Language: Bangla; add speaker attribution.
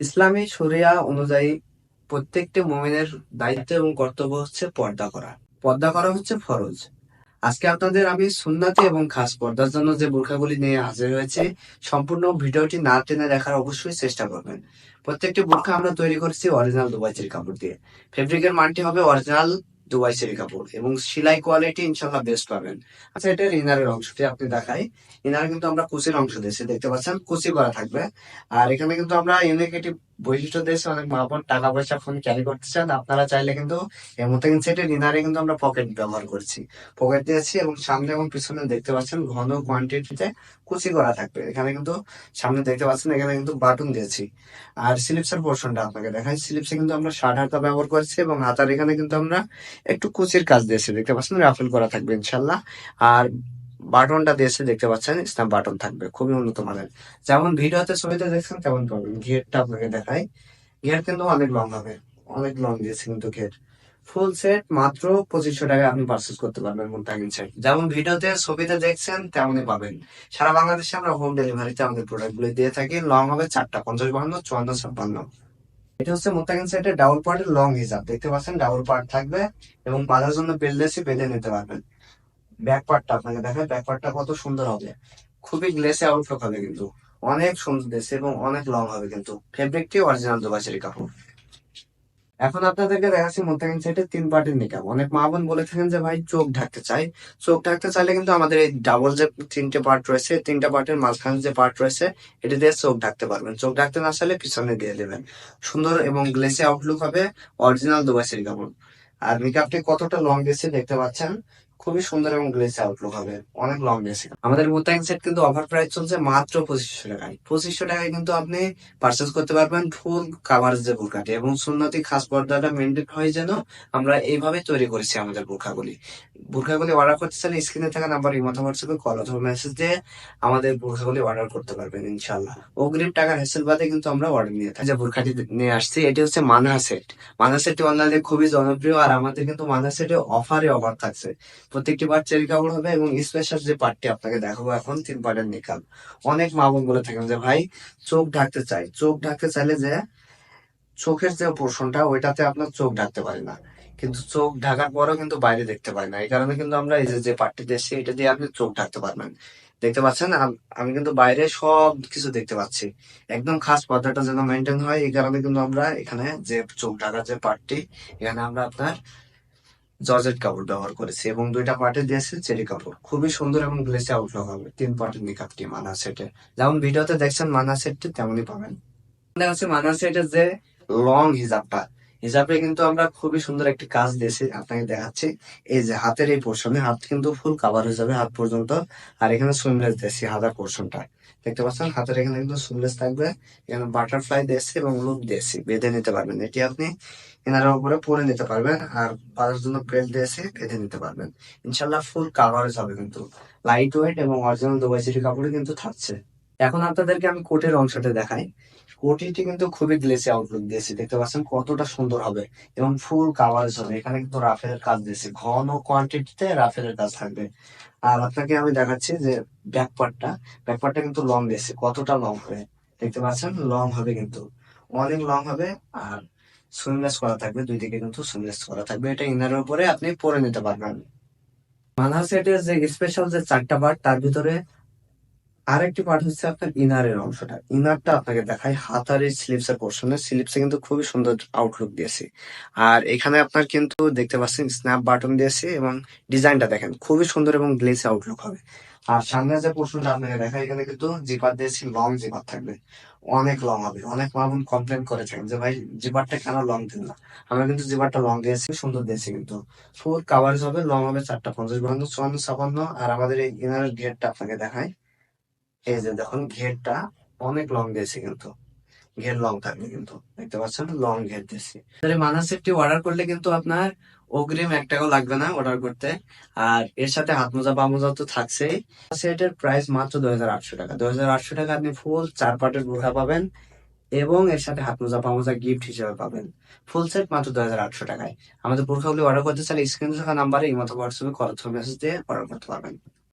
Speaker 1: ইসলামী শরিয়া অনুযায়ী প্রত্যেকটি মোমেনের দায়িত্ব এবং কর্তব্য হচ্ছে পর্দা করা। পর্দা করা হচ্ছে ফরজ। আজকে আপনাদের আমি সুন্নাতি এবং খাস পর্দার জন্য যে বোরখাগুলি নিয়ে হাজির হয়েছে, সম্পূর্ণ ভিডিওটি না টেনে দেখার অবশ্যই চেষ্টা করবেন। প্রত্যেকটি বোরখা আমরা তৈরি করেছি অরিজিনাল দুবাইচের কাপড় দিয়ে। ফেব্রিকের মানটি হবে অরিজিনাল দুবাই সেরি কাপড় এবং সেলাই কোয়ালিটি ইনশাল্লাহ বেস্ট পাবেন। আচ্ছা এটার ইনারের অংশটি আপনি দেখাই। ইনার কিন্তু আমরা কুচির অংশ দিয়েছি, দেখতে পাচ্ছেন? কুচি করা থাকবে। আর এখানে কিন্তু আমরা ইউনিক একটি বৈশিষ্ট্য দিয়েছি, অনেক মা বোন টাকা পয়সা ফোন ক্যারি করতে চান, আপনারা চাইলে কিন্তু এমন সেটের ইনারে কিন্তু আমরা পকেট ব্যবহার করছি। পকেট দিয়েছি এবং সামনে এবং পিছনে দেখতে পাচ্ছেন ঘন কোয়ান্টিটিতে কুচি করা থাকবে। এখানে কিন্তু সামনে দেখতে পাচ্ছেন এখানে কিন্তু বাটন দিয়েছি। আর স্লিপসের পোর্শনটা আপনাকে দেখাই। স্লিপসে কিন্তু আমরা ষাট হাতা ব্যবহার করছি এবং হাতার এখানে কিন্তু আমরা একটু কুচির কাজ দিয়েছি। দেখতে পাচ্ছেন রাফেল করা থাকবে ইনশাল্লাহ। আর বাটনটা দিয়েছে দেখতে পাচ্ছেন স্ন্যাপ বাটন থাকবে, খুবই উন্নত মানের। যেমন ভিডিওতে ছবিতে দেখছেন, তেমন পাবেন। ঘেরটা আপনাকে দেখাই। ঘের কিন্তু অনেক লং হবে, অনেক লং দিয়েছে কিন্তু ঘের। ফুল সেট মাত্র পঁচিশশো টাকায় আপনি পারচেস করতে পারবেন মুন্তাকিন সেট যেমন ভিডিওতে ছবিতে দেখছেন, তেমনই পাবেন। সারা বাংলাদেশে আমরা হোম ডেলিভারিতে আমাদের প্রোডাক্টগুলো দিয়ে থাকি। লং হবে চারটা, পঞ্চাশ বাহান্ন, চুয়ান্ন, ছাপ্পান্ন। এটা হচ্ছে মোত্তাকিন সেটের ডাবল পার্টের লং হিসাব। দেখতে পাচ্ছেন ডাবল পার্ট থাকবে এবং বাঁধার জন্য বেলদেশি বেঁধে নিতে পারবেন। ব্যাক পার্টটা আপনাকে দেখায় ব্যাক পার্টটা কত সুন্দর হবে। খুবই গ্লেসে আউটলুক হবে কিন্তু। অনেক সুন্দর দেশে এবং অনেক লং হবে কিন্তু। ফেব্রিকটি অরিজিনাল দুবাসের কাপড়। এখন আপনাদেরকে দেখাচ্ছি মোত্তাকিন সেটের তিন পার্টের নিকাব অনেক মা বোন বলে থাকেন যে, ভাই, চোখ ঢাকতে চাই। চোখ ঢাকতে চাইলে কিন্তু আমাদের এই ডাবল যে তিনটে পার্ট রয়েছে তিনটা পার্টের মাঝখানে যে পার্ট রয়েছে, এটা দিয়ে চোখ ঢাকতে পারবেন। চোখ ঢাকতে না চাইলে পিছনে দিয়ে দেবেন সুন্দর এবং গ্লেসে আউটলুক হবে অরিজিনাল দুবাসের কাপড়। আর মেকআপটি কতটা লং দিয়েছে দেখতে পাচ্ছেন? খুবই সুন্দর এবং গ্লেসে আউটলুক হবে। অনেক লং দিয়েছে আমাদের মোতায়েন সেট কিন্তু অফার প্রাইস চলছে মাত্র পঁচিশশো টাকায়। পঁচিশশো টাকায় কিন্তু আপনি পারচেস করতে পারবেন ফুল কাভারেজ যে বোরকাটি এবং সুন্নতি খাস পর্দাটা মেনটেন হয় যেন আমরা এইভাবে তৈরি করেছি আমাদের বোরখাগুলি বোরখাগুলি অর্ডার করতে চাইলে স্ক্রিনে থাকা নাম্বার এই মতো হোয়াটসঅ্যাপে কল অথবা মেসেজ দিয়ে আমাদের বোরখাগুলি অর্ডার করতে পারবেন ইনশাল্লাহ অগ্রিম টাকার হেসেল বাদে কিন্তু আমরা অর্ডার নিয়ে থাকি। যে বোরখাটি নিয়ে আসছি, এটি হচ্ছে মানহা সেট মানহা সেটটি অনলাইনে খুবই জনপ্রিয় আর আমাদের কিন্তু মানহা সেটে অফারে অফার থাকছে। প্রত্যেকটি পার্ট চেরি কাপড় হবে এবং স্পেশাল যে পার্টটি আপনাকে দেখাবো এখন, তিন পার্টের নিকাল। অনেক মা বোন বলে থাকেন যে, ভাই, চোখ ঢাকতে চাই। চোখ ঢাকতে চাইলে যে, চোখের যে পোর্শনটা ওইটাতে আপনার চোখ ঢাকতে পারে না। কিন্তু চোখ ঢাকার পরেও কিন্তু বাইরে দেখতে পাই না। এই কারণে কিন্তু আমরা এই যে পার্টটি দিচ্ছি এটা দিয়ে আপনি চোখ ঢাকতে পারবেন। দেখতে পাচ্ছেন? আমি কিন্তু বাইরে সব কিছু দেখতে পাচ্ছি। একদম খাস পর্দাটা যেন মেনটেন হয়, এই কারণে কিন্তু আমরা এখানে যে চোখ ঢাকার যে পার্টটি এখানে আমরা আপনার জর্জেট কাপড় ব্যবহার করেছি এবং দুইটা পার্টে দিয়েছে চেরি কাপড়। খুবই সুন্দর এবং গ্লেসে আউটলুক হবে। তিন পার্টের নিকাপটি মানা সেটে। যেমন ভিডিওতে দেখছেন মানা সেটটি, তেমনই পাবেন। দেখা যাচ্ছে মানা সেটের যে লং হিজাবটা হিজাবে কিন্তু আমরা খুবই সুন্দর একটি কাজ দিয়েছি, আপনাকে দেখাচ্ছি। এই যে হাতের এই পোর্শনে হাত কিন্তু ফুল কাভার হয়ে যাবে হাত পর্যন্ত, আর এখানে সুইমলেস দিয়েছি হাতার পোর্শনটা দেখতে পাচ্ছেন, হাতের এখানে কিন্তু সুইমলেস থাকবে। এখানে বাটারফ্লাই দিয়েছি এবং লুপ দিয়েছি, বেঁধে নিতে পারবেন। এটি আপনি এনার উপরে পরে নিতে পারবেন, আর বাজার জন্য বেল্ট দিয়েছি, বেঁধে নিতে পারবেন। ইনশাল্লাহ ফুল কাভারেজ হবে কিন্তু। লাইট ওয়েট এবং অরিজিনাল দুবাই সিটি কাপড়ে কিন্তু থাকছে। এখন আপনাদেরকে আমি কোটের অংশটা দেখাই। কোটিটি কিন্তু খুবই গ্লেসি আউটলুক দিয়েছি। দেখতে পাচ্ছেন কতটা সুন্দর হবে। এবং ফুল কাভারেজ হবে। এখানে কিন্তু রাফেলের কাজ দিয়েছি। ঘন কোয়ান্টিটিতে রাফেলের কাজ থাকবে। আর আপনাকে আমি দেখাচ্ছি যে ব্যাক পার্টটা ব্যাক পার্টটা কিন্তু লং দিয়েছি। কতটা লং হবে? দেখতে পাচ্ছেন লং হবে কিন্তু। অনেক লং হবে। আর সুইমলেস করা থাকবে। দুই দিকে কিন্তু সুইমলেস করা থাকবে। এটা ইনারের উপরে আপনি পরে নিতে পারবেন। মানহার সেটের যে স্পেশাল যে চারটা পার্ট তার ভিতরে আরেকটি পার্ট হচ্ছে আপনার ইনারের অংশটা। ইনারটা আপনাকে দেখাই হাতার এই স্লিপস এর পোর্শনে স্লিপসে কিন্তু খুবই সুন্দর আউটলুক দিয়েছি। আর এখানে আপনার কিন্তু দেখতে পাচ্ছেন স্ন্যাপ বাটন দিয়েছি এবং ডিজাইনটা দেখেন, খুবই সুন্দর এবং গ্লেসি আউটলুক হবে। আর সামনে যে পোর্শনটা আপনাকে দেখাই এখানে কিন্তু জিপার দিয়েছি লং জিপার থাকবে। অনেক লং হবে। অনেক মামুন কমপ্লেন করেছেন যে, ভাই জিপারটা কেন লং দিন না? আমরা কিন্তু জিপারটা লং দিয়েছি, সুন্দর দিয়েছি কিন্তু। ফুল কাভারেজ হবে লং হবে চারটা পঞ্চাশ বাহান্ন চুয়ান্ন, ছাপান্ন। আর আমাদের এই ইনারের গেটটা আপনাকে দেখাই এই যে দেখুন, ঘেরটা অনেক লং দিয়েছে কিন্তু। ঘের লং থাকবে কিন্তু, দেখতে পাচ্ছেন? লং ঘের দিয়েছি। মানা সেটটি অর্ডার করলে কিন্তু আপনার অগ্রিম এক টাকাও লাগবে না অর্ডার করতে। আর এর সাথে হাত মোজা, পা মোজা তো থাকছেই। সেটের প্রাইস মাত্র দুই হাজার আটশো টাকা। দুই হাজার আটশো টাকা আপনি ফুল চার পাটের বোরখা পাবেন এবং এর সাথে হাত মোজা, পা মোজা গিফট হিসেবে পাবেন। ফুল সেট মাত্র দুই হাজার আটশো টাকায়। আমাদের বোরখাগুলি অর্ডার করতে চাইলে স্ক্রিনে থাকা নাম্বারে এই মতো হোয়াটসঅ্যাপে কল মেসেজ দিয়ে অর্ডার করতে পারবেন।